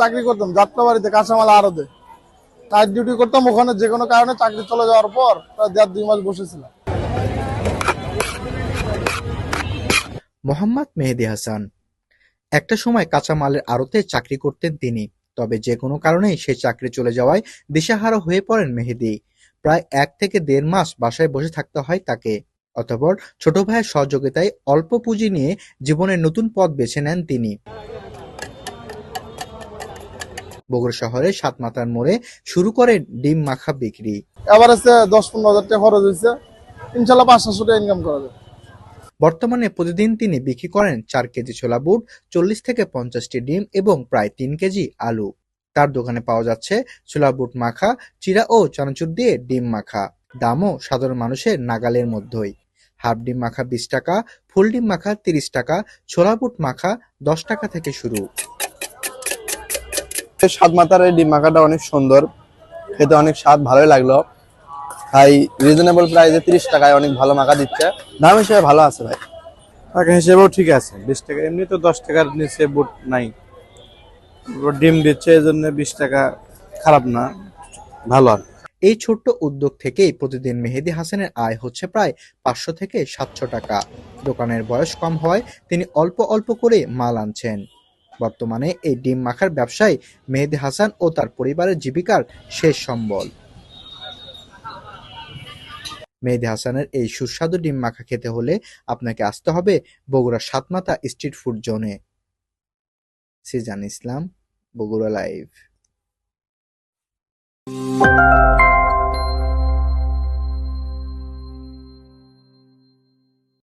চাকরি করতাম, যাত্রাবাড়িতে, কাঁচামাল আড়তে। নাইট ডিউটি করতাম, ওখানে যে কোনো কারণে চাকরি চলে যাওয়ার পর প্রায় দেড় দুই মাস বসেছিলাম। মোহাম্মদ মেহেদি হাসান। একটা সময় কাঁচামালের আড়তে চাকরি করতেন তিনি, তবে যে কোনো কারণেই সে চাকরি চলে যাওয়ায় দিশাহারা হয়ে পড়েন মেহেদি। প্রায় এক থেকে দেড় মাস বাসায় বসে থাকতে হয় তাকে, অতঃপর ছোট ভাইয়ের সহযোগিতায় অল্প পুঁজি নিয়ে জীবনের নতুন পথ বেছে নেন তিনি। বগুড়া শহরের সাতমাতার মোড়ে শুরু করে ডিম মাখা বিক্রি। এবার আছে দশ পনেরো হাজার টাকা খরচ হয়েছে ইনশাল্লাহ পাঁচ সাতশো টাকা ইনকাম করা যায় বর্তমানে প্রতিদিন তিনি বিক্রি করেন চার কেজি ছোলা বুট চল্লিশ থেকে পঞ্চাশটি ডিম এবং প্রায় তিন কেজি আলু। তার দোকানে পাওয়া যাচ্ছে ছোলা বুট মাখা চিরা ও চানাচুর দিয়ে ডিম মাখা। দামও সাধারণ মানুষের নাগালের মধ্যেই। হাফ ডিম মাখা বিশ টাকা ফুল ডিম মাখা তিরিশ টাকা ছোলা বুট মাখা দশ টাকা থেকে শুরু। স্বাদ মাতার এই ডিম মাখাটা অনেক সুন্দর। খেতে অনেক স্বাদ ভালোই লাগল। তাই রিজনেবল প্রাইসে তিরিশ টাকায় অনেক ভালো মাখা দিচ্ছে। দাম হিসেবে ভালো আছে ভাই। টাকা হিসেবেও ঠিক আছে বিশ টাকা। এমনি তো দশ টাকার নিচে বুট নাই। ডিম দিচ্ছে এই জন্য বিশ টাকা খারাপ না। ভালো আর। এই ছোট্ট উদ্যোগ থেকেই প্রতিদিন মেহেদি হাসানের আয় হচ্ছে প্রায় পাঁচশো থেকে সাতশো টাকা। দোকানের বয়স কম হওয়ায় তিনি অল্প অল্প করে মাল আনছেন। বর্তমানে এই ডিম মাখার ব্যবসায় মেহেদি হাসান ও তার পরিবারের জীবিকার শেষ সম্বল। মেহেদি হাসানের এই সুস্বাদু ডিম মাখা খেতে হলে আপনাকে আসতে হবে বগুড়া সাতমাতা স্ট্রিট ফুড জোনে। সিজান ইসলাম, বগুড়া লাইভ।